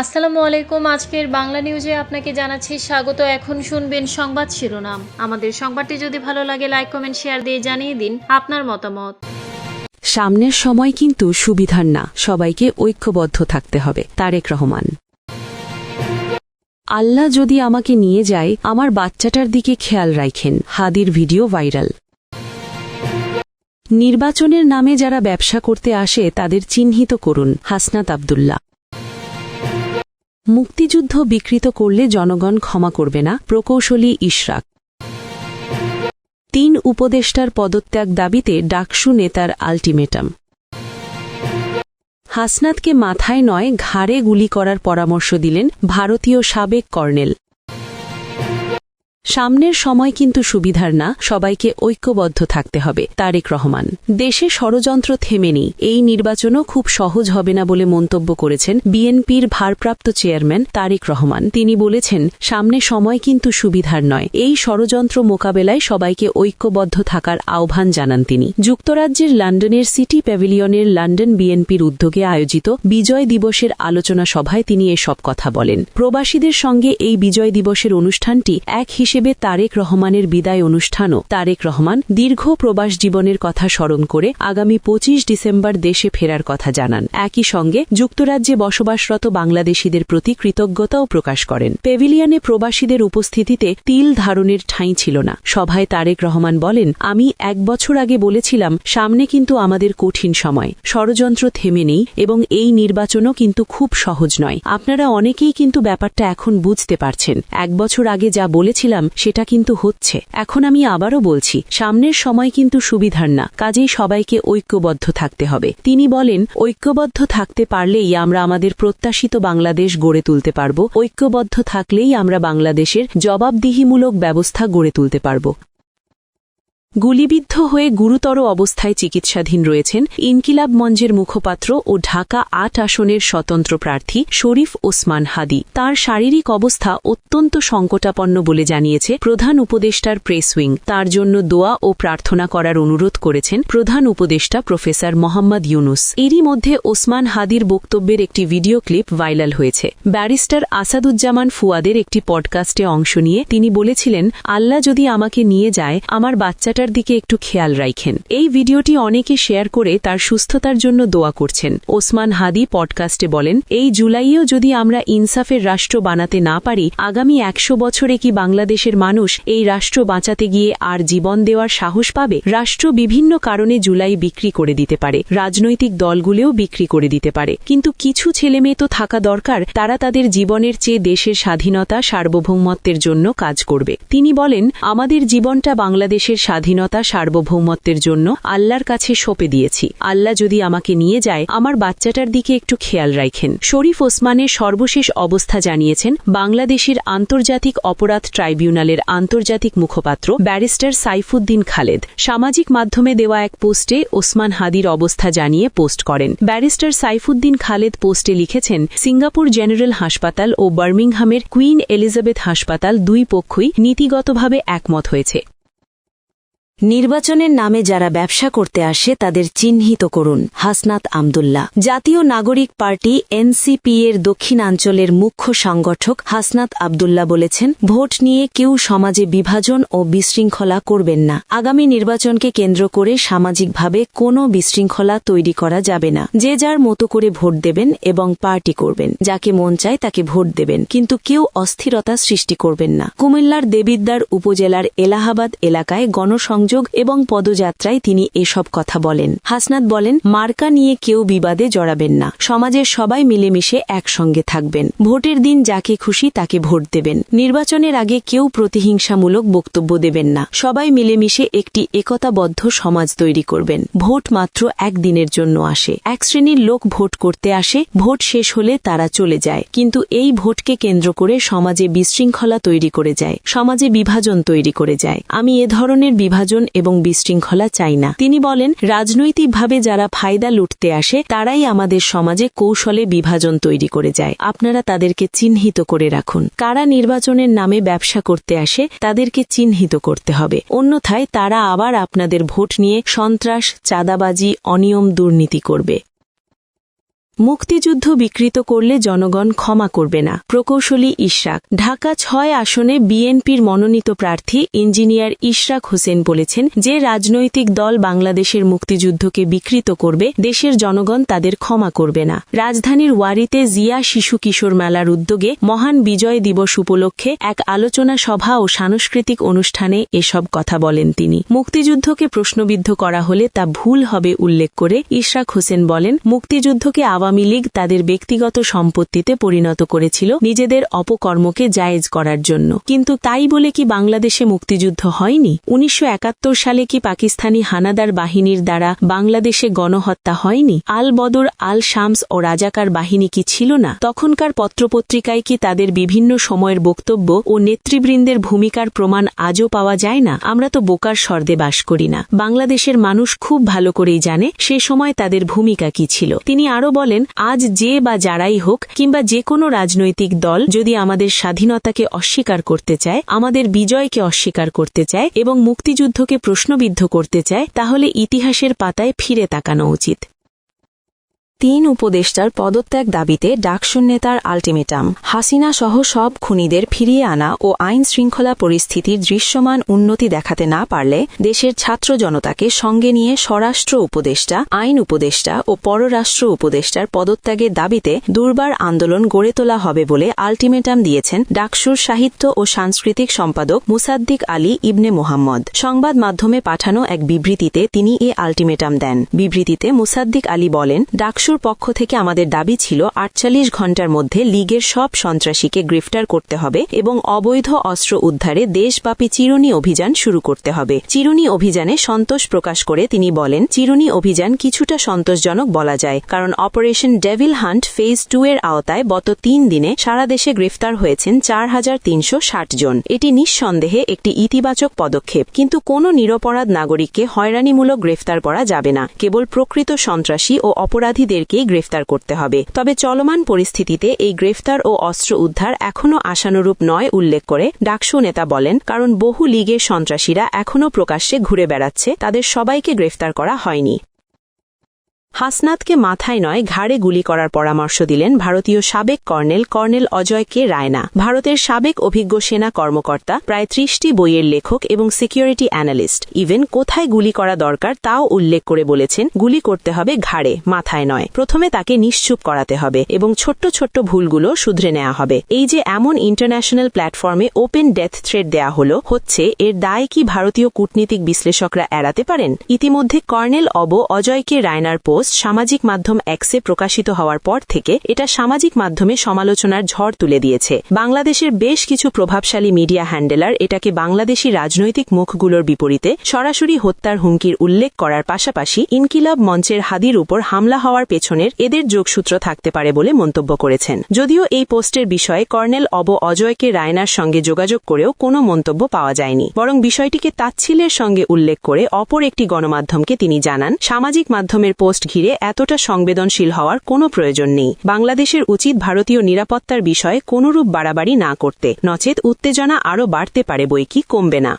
আসসালামু আলাইকুম। আজকের বাংলা নিউজে আপনাকে জানাচ্ছি স্বাগত। এখন শুনবেন সংবাদ শিরোনাম। আমাদের সংবাদটি যদি ভালো লাগে লাইক কমেন্ট শেয়ার দিয়ে জানিয়ে দিন আপনার মতামত। সামনের সময় কিন্তু সুবিধার না। সবাইকে ঐক্যবদ্ধ থাকতে হবে। তারেক রহমান। আল্লাহ যদি আমাকে নিয়ে যায়, আমার বাচ্চাটার দিকে খেয়াল রাখেন। হাদির ভিডিও ভাইরাল। নির্বাচনের নামে যারা ব্যবসা করতে আসে, তাদের চিহ্নিত করুন। হাসনাত আবদুল্লাহ। মুক্তিযুদ্ধ বিকৃত করলে জনগণ ক্ষমা করবে না, প্রকৌশলী ইশরাক। তিন উপদেষ্টার পদত্যাগ দাবিতে ডাকসু নেতার আলটিমেটাম। হাসনাতকে মাথায় নয়, ঘাড়ে গুলি করার পরামর্শ দিলেন ভারতীয় সাবেক কর্নেল। সামনের সময় কিন্তু সুবিধার না, সবাইকে ঐক্যবদ্ধ থাকতে হবে, তারেক রহমান। দেশে ষড়যন্ত্র থেমেনি এই নির্বাচনও খুব সহজ হবে না বলে মন্তব্য করেছেন বিএনপির ভারপ্রাপ্ত চেয়ারম্যান তারেক রহমান। তিনি বলেছেন সামনে সময় কিন্তু সুবিধার নয়, এই ষড়যন্ত্র মোকাবেলায় সবাইকে ঐক্যবদ্ধ থাকার আহ্বান জানান তিনি। যুক্তরাজ্যের লন্ডনের সিটি প্যাভিলিয়নের লন্ডন বিএনপির উদ্যোগে আয়োজিত বিজয় দিবসের আলোচনা সভায় তিনি এসব কথা বলেন। প্রবাসীদের সঙ্গে এই বিজয় দিবসের অনুষ্ঠানটি এক হিসেবে তারেক রহমানের বিদায় অনুষ্ঠানও তারেক রহমান দীর্ঘ প্রবাস জীবনের কথা স্মরণ করে আগামী পঁচিশ ডিসেম্বর দেশে ফেরার কথা জানান। একই সঙ্গে যুক্তরাজ্যে বসবাসরত বাংলাদেশিদের প্রতি কৃতজ্ঞতাও প্রকাশ করেন। পেভিলিয়নে প্রবাসীদের উপস্থিতিতে তিল ধারণের ঠাঁই ছিল না। সভায় তারেক রহমান বলেন, আমি এক বছর আগে বলেছিলাম, সামনে কিন্তু আমাদের কঠিন সময়। ষড়যন্ত্র থেমে নেই এবং এই নির্বাচনও কিন্তু খুব সহজ নয়। আপনারা অনেকেই কিন্তু ব্যাপারটা এখন বুঝতে পারছেন। এক বছর আগে যা বলেছিলাম সেটা কিন্তু হচ্ছে। এখন আমি আবারও বলছি, সামনের সময় কিন্তু সুবিধার না, কাজেই সবাইকে ঐক্যবদ্ধ থাকতে হবে। তিনি বলেন, ঐক্যবদ্ধ থাকতে পারলেই আমরা আমাদের প্রত্যাশিত বাংলাদেশ গড়ে তুলতে পারব। ঐক্যবদ্ধ থাকলেই আমরা বাংলাদেশের জবাবদিহিমূলক ব্যবস্থা গড়ে তুলতে পারব। গুলিবিদ্ধ হয়ে গুরুতর অবস্থায় চিকিৎসাধীন রয়েছেন ইনকিলাব মঞ্চের মুখপাত্র ও ঢাকা আট আসনের স্বতন্ত্র প্রার্থী শরীফ ওসমান হাদি। তার শারীরিক অবস্থা অত্যন্ত সংকটাপন্ন বলে জানিয়েছে প্রধান উপদেষ্টার প্রেস উইং। তার জন্য দোয়া ও প্রার্থনা করার অনুরোধ করেছেন প্রধান উপদেষ্টা প্রফেসর মোহাম্মদ ইউনুস। এরই মধ্যে ওসমান হাদির বক্তব্যের একটি ভিডিও ক্লিপ ভাইরাল হয়েছে। ব্যারিস্টার আসাদুজ্জামান ফুয়াদের একটি পডকাস্টে অংশ নিয়ে তিনি বলেছিলেন, আল্লাহ যদি আমাকে নিয়ে যায়, আমার বাচ্চাটা বাচ্চাটার দিকে একটু খেয়াল রাখেন এই ভিডিওটি অনেকে শেয়ার করে তার সুস্থতার জন্য দোয়া করছেন। ওসমান হাদি পডকাস্টে বলেন, এই জুলাইয়েও যদি আমরা ইনসাফের রাষ্ট্র বানাতে না পারি, আগামী একশো বছরে কি বাংলাদেশের মানুষ এই রাষ্ট্র বাঁচাতে গিয়ে আর জীবন দেওয়ার সাহস পাবে? রাষ্ট্র বিভিন্ন কারণে জুলাই বিক্রি করে দিতে পারে, রাজনৈতিক দলগুলোও বিক্রি করে দিতে পারে। কিন্তু কিছু ছেলেমেয়ে তো থাকা দরকার, তারা তাদের জীবনের চেয়ে দেশের স্বাধীনতা, সার্বভৌমত্বের জন্য কাজ করবে। তিনি বলেন, আমাদের জীবনটা বাংলাদেশের স্বাধীন স্বাধীনতা, সার্বভৌমত্বের জন্য আল্লাহর কাছে সঁপে দিয়েছি। আল্লাহ যদি আমাকে নিয়ে যায়, আমার বাচ্চাটার দিকে একটু খেয়াল রাখেন। শরীফ ওসমানের সর্বশেষ অবস্থা জানিয়েছেন বাংলাদেশের আন্তর্জাতিক অপরাধ ট্রাইব্যুনালের আন্তর্জাতিক মুখপাত্র ব্যারিস্টার সাইফুদ্দিন খালেদ। সামাজিক মাধ্যমে দেওয়া এক পোস্টে ওসমান হাদির অবস্থা জানিয়ে পোস্ট করেন। ব্যারিস্টার সাইফুদ্দিন খালেদ পোস্টে লিখেছেন, সিঙ্গাপুর জেনারেল হাসপাতাল ও বার্মিংহামের কুইন এলিজাবেথ হাসপাতাল দুই পক্ষই নীতিগতভাবে একমত হয়েছে। নির্বাচনের নামে যারা ব্যবসা করতে আসে তাদের চিহ্নিত করুন, হাসনাত আমদুল্লাহ। জাতীয় নাগরিক পার্টি এনসিপি এর দক্ষিণাঞ্চলের মুখ্য সংগঠক হাসনাত আবদুল্লাহ বলেছেন, ভোট নিয়ে কেউ সমাজে বিভাজন ও বিশৃঙ্খলা করবেন না। আগামী নির্বাচনকে কেন্দ্র করে সামাজিকভাবে কোনো বিশৃঙ্খলা তৈরি করা যাবে না। যে যার মতো করে ভোট দেবেন এবং পার্টি করবেন, যাকে মন চায় তাকে ভোট দেবেন, কিন্তু কেউ অস্থিরতা সৃষ্টি করবেন না। কুমিল্লার দেবিদ্দার উপজেলার এলাহাবাদ এলাকায় গণসংযোগ সংযোগ এবং পদযাত্রায় তিনি এসব কথা বলেন। হাসনাত বলেন, মার্কা নিয়ে কেউ বিবাদে জড়াবেন না। সমাজের সবাই মিলেমিশে একসঙ্গে থাকবেন। ভোটের দিন যাকে খুশি তাকে ভোট দেবেন। নির্বাচনের আগে কেউ প্রতিহিংসামূলক বক্তব্য দেবেন না। সবাই মিলেমিশে একটি একতাবদ্ধ সমাজ তৈরি করবেন। ভোট মাত্র একদিনের জন্য আসে। এক শ্রেণির লোক ভোট করতে আসে, ভোট শেষ হলে তারা চলে যায়। কিন্তু এই ভোটকে কেন্দ্র করে সমাজে বিশৃঙ্খলা তৈরি করে যায়। সমাজে বিভাজন তৈরি করে যায়। আমি এ ধরনের বিভাজন এবং বিশৃঙ্খলা চাই না। তিনি বলেন, রাজনৈতিকভাবে যারা ফায়দা লুটতে আসে, তারাই আমাদের সমাজে কৌশলে বিভাজন তৈরি করে যায়। আপনারা তাদেরকে চিহ্নিত করে রাখুন। কারা নির্বাচনের নামে ব্যবসা করতে আসে, তাদেরকে চিহ্নিত করতে হবে। অন্যথায় তারা আবার আপনাদের ভোট নিয়ে সন্ত্রাস, চাঁদাবাজি, অনিয়ম, দুর্নীতি করবে। মুক্তিযুদ্ধ বিকৃত করলে জনগণ ক্ষমা করবে না। প্রকৌশলী ইশরাক। ঢাকা ছয় আসনে বিএনপির মনোনীত প্রার্থী ইঞ্জিনিয়ার ইশরাক হোসেন বলেছেন যে রাজনৈতিক দল বাংলাদেশের মুক্তিযুদ্ধকে বিকৃত করবে, দেশের জনগণ তাদের ক্ষমা করবে না। রাজধানীর ওয়ারিতে জিয়া শিশু কিশোর মেলার উদ্যোগে মহান বিজয় দিবস উপলক্ষে এক আলোচনা সভা ও সাংস্কৃতিক অনুষ্ঠানে এসব কথা বলেন তিনি। মুক্তিযুদ্ধকে প্রশ্নবিদ্ধ করা হলে তা ভুল হবে উল্লেখ করে ইশরাক হোসেন বলেন, মুক্তিযুদ্ধকে আওয়ামী লীগ তাদের ব্যক্তিগত সম্পত্তিতে পরিণত করেছিল নিজেদের অপকর্মকে জায়েজ করার জন্য। কিন্তু তাই বলে কি বাংলাদেশে মুক্তিযুদ্ধ হয়নি? উনিশশো একাত্তর সালে কি পাকিস্তানি হানাদার বাহিনীর দ্বারা বাংলাদেশে গণহত্যা হয়নি? আল বদর, আল শামস ও রাজাকার বাহিনী কি ছিল না? তখনকার পত্রপত্রিকায় কি তাদের বিভিন্ন সময়ের বক্তব্য ও নেতৃবৃন্দের ভূমিকার প্রমাণ আজও পাওয়া যায় না? আমরা তো বোকার স্বর্দে বাস করি না। বাংলাদেশের মানুষ খুব ভালো করেই জানে সে সময় তাদের ভূমিকা কি ছিল। তিনি আরও বলেন আজ যে বা যারাই হোক কিংবা যে কোনো রাজনৈতিক দল যদি আমাদের স্বাধীনতাকে অস্বীকার করতে চায়, আমাদের বিজয়কে অস্বীকার করতে চায় এবং মুক্তিযুদ্ধকে প্রশ্নবিদ্ধ করতে চায়, তাহলে ইতিহাসের পাতায় ফিরে তাকানো উচিত। তিন উপদেষ্টার পদত্যাগ দাবিতে ডাকসুন নেতার আল্টিমেটাম। হাসিনা সহ সব খুনিদের ফিরিয়ে আনা ও আইন শৃঙ্খলা পরিস্থিতির দৃশ্যমান উন্নতি দেখাতে না পারলে দেশের ছাত্র জনতাকে সঙ্গে নিয়ে স্বরাষ্ট্র উপদেষ্টা, আইন উপদেষ্টা ও পররাষ্ট্র উপদেষ্টার পদত্যাগের দাবিতে দুর্বার আন্দোলন গড়ে তোলা হবে বলে আল্টিমেটাম দিয়েছেন ডাকসুর সাহিত্য ও সাংস্কৃতিক সম্পাদক মুসাদ্দিক আলী ইবনে মোহাম্মদ। সংবাদ মাধ্যমে পাঠানো এক বিবৃতিতে তিনি এ আল্টিমেটাম দেন। বিবৃতিতে মুসাদ্দিক আলী বলেন ডাকসুর পক্ষ থেকে আমাদের দাবি ছিল, আটচল্লিশ ঘণ্টার মধ্যে লীগের সব সন্ত্রাসীকে গ্রেফতার করতে হবে এবং অবৈধ অস্ত্র উদ্ধারে দেশব্যাপী চিরুনি অভিযান শুরু করতে হবে। চিরুনি অভিযানে সন্তোষ প্রকাশ করে তিনি বলেন, চিরুনি অভিযান কিছুটা সন্তোষজনক বলা যায়, কারণ operation Devil Hunt phase two এর আওতায় গত তিন দিনে সারা দেশে গ্রেফতার হয়েছেন চার হাজার তিনশো ষাট জন। এটি নিঃসন্দেহে একটি ইতিবাচক পদক্ষেপ, কিন্তু কোনো নিরপরাধ নাগরিককে হয়রানিমূলক গ্রেফতার করা যাবে না। কেবল প্রকৃত সন্ত্রাসী ও অপরাধীদেরকেই গ্রেফতার করতে হবে। তবে চলমান পরিস্থিতিতে এই গ্রেফতার ও অস্ত্র উদ্ধার এখনও আশানুরূপ নয়, উল্লেখ করে ডাকসু নেতা বলেন, কারণ বহু লীগের সন্ত্রাসীরা এখনও প্রকাশ্যে ঘুরে বেড়াচ্ছে, তাদের সবাইকে গ্রেফতার করা হয়নি। হাসনাতকে মাথায় নয় ঘাড়ে গুলি করার পরামর্শ দিলেন ভারতীয় সাবেক colonel colonel Ajay K Raina. ভারতের সাবেক অভিজ্ঞ সেনা কর্মকর্তা, প্রায় ত্রিশটি বইয়ের লেখক এবং সিকিউরিটি অ্যানালিস্ট। ইভেন কোথায় গুলি করা দরকার তাও উল্লেখ করে বলেছেন, গুলি করতে হবে ঘাড়ে, মাথায় নয়। প্রথমে তাকে নিশ্চুপ করাতে হবে এবং ছোট্ট ছোট্ট ভুলগুলো শুধরে নেওয়া হবে। এই যে এমন ইন্টারন্যাশনাল প্ল্যাটফর্মে ওপেন ডেথ থ্রেড দেয়া হলো, হচ্ছে এর দায় কি ভারতীয় কূটনীতিক বিশ্লেষকরা এড়াতে পারেন? ইতিমধ্যে কর্নেল অব অজয়কে রায়নার পোস্ট সামাজিক মাধ্যম এক্সে প্রকাশিত হওয়ার পর থেকে এটা সামাজিক মাধ্যমে সমালোচনার ঝড় তুলে দিয়েছে। বাংলাদেশের বেশ কিছু প্রভাবশালী মিডিয়া হ্যান্ডেলার এটাকে বাংলাদেশি রাজনৈতিক মুখগুলোর বিপরীতে সরাসরি হত্যার হুমকির উল্লেখ করার পাশাপাশি ইনকিলাব মঞ্চের হাদির উপর হামলা হওয়ার পেছনের এদের যোগসূত্র থাকতে পারে বলে মন্তব্য করেছেন। যদিও এই পোস্টের বিষয়ে কর্নেল অব অজয়কে রায়নার সঙ্গে যোগাযোগ করেও কোনো মন্তব্য পাওয়া যায়নি। বরং বিষয়টিকে তাচ্ছিলের সঙ্গে উল্লেখ করে অপর একটি গণমাধ্যমকে তিনি জানান, সামাজিক মাধ্যমের পোস্ট ঘিরে এতটা সংবেদনশীল হওয়ার কোনো প্রয়োজন নেই। বাংলাদেশের উচিত ভারতীয় নিরাপত্তার বিষয়ে কোনরূপ বাড়াবাড়ি না করতে। নচেত উত্তেজনা আরও বাড়তে পারে বই কি কমবে না।